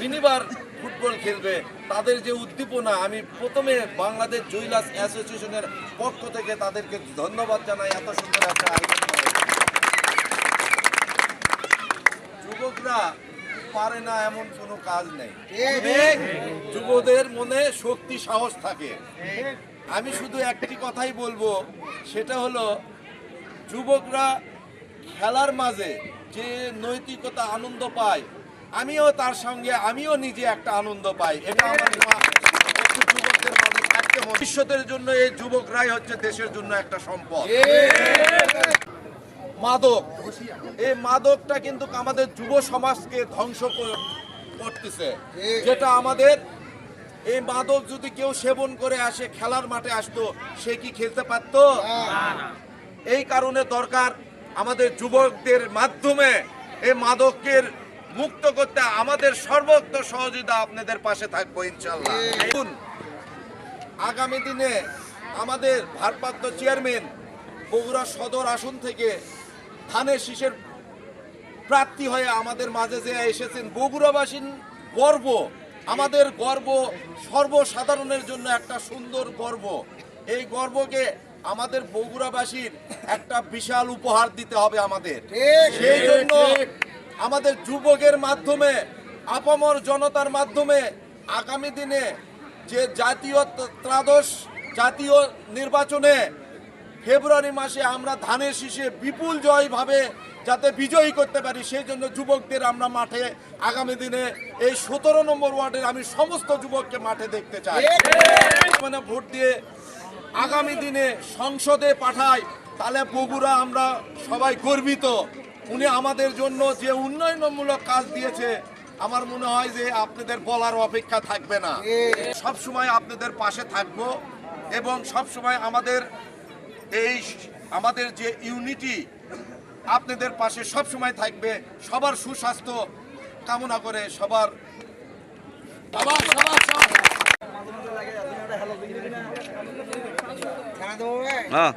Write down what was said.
Minibar football খেলবে। তাদের যে উদ্দীপনা, আমি প্রথমে বাংলাদেশ জুইলাস অ্যাসোসিয়েশনের পক্ষ থেকে তাদেরকে ধন্যবাদ জানাই। এত সুন্দর একটা আয়োজন যুবকরা পারে না এমন কোনো কাজ নেই। যুবদের মনে শক্তি, সাহস থাকে। আমি শুধু একটি কথাই বলব, সেটা হলো যুবকরা খেলার মাঝে যে নৈতিকতা, আনন্দ পায় আমিও তার সঙ্গে আমিও নিজে একটা আনন্দ পাই। এটা আমার যুবকদের থাকতে ভবিষ্যতের জন্য এই যুবকরাই হচ্ছে দেশের জন্য একটা সম্পদ। মাদক। এই মাদকটা কিন্তু আমাদের যুব সমাজকে ধ্বংস কর- করতেছে। যেটা আমাদের এই মাদক যদি কেউ সেবন করে আসে খেলার মাঠে আসতো সে কি খেলতে পারতো? এই কারণে দরকার আমাদের যুবকদের মাধ্যমে এই মাদকের মুক্ত করতে আমাদের সর্বোচ্চ সহযোগিতা আপনাদের পাশে থাকব ইনশাল্লাহ আগামী দিনে আমাদের ভারপ্রাপ্ত চেয়ারম্যান বগুড়া সদর আসন থেকে ধানের শীষের প্রার্থী হয়ে আমাদের মাঝে যে এসেছেন বগুড়াবাসীর গর্ব আমাদের গর্ব সর্বসাধারণের জন্য একটা সুন্দর গর্ব। এই গর্বকে আমাদের বগুড়াবাসীর একটা বিশাল উপহার দিতে হবে আমাদের। সেই জন্য আমাদের যুবকের মাধ্যমে, আপামর জনতার মাধ্যমে আগামী দিনে যে জাতীয় ত্রাদশ জাতীয় নির্বাচনে ফেব্রুয়ারি মাসে আমরা ধানের শীষে বিপুল জয়ভাবে যাতে বিজয়ী করতে পারি, সেই জন্য যুবকদের আমরা মাঠে আগামী দিনে এই সতেরো নম্বর ওয়ার্ডের আমি সমস্ত যুবককে মাঠে দেখতে চাই। মানে ভোট দিয়ে আগামী দিনে সংসদে পাঠাই, তাহলে বগুড়া আমরা সবাই গর্বিত। উনি আমাদের জন্য যে উন্নয়নমূলক কাজ দিয়েছে আমার মনে হয় যে আপনাদের বলার অপেক্ষা থাকবে না। সব সময় আপনাদের পাশে থাকব এবং সব সময় আমাদের এই আমাদের যে ইউনিটি আপনাদের পাশে সব সময় থাকবে সবার সুস্বাস্থ্য কামনা করে সবার হ্যাঁ।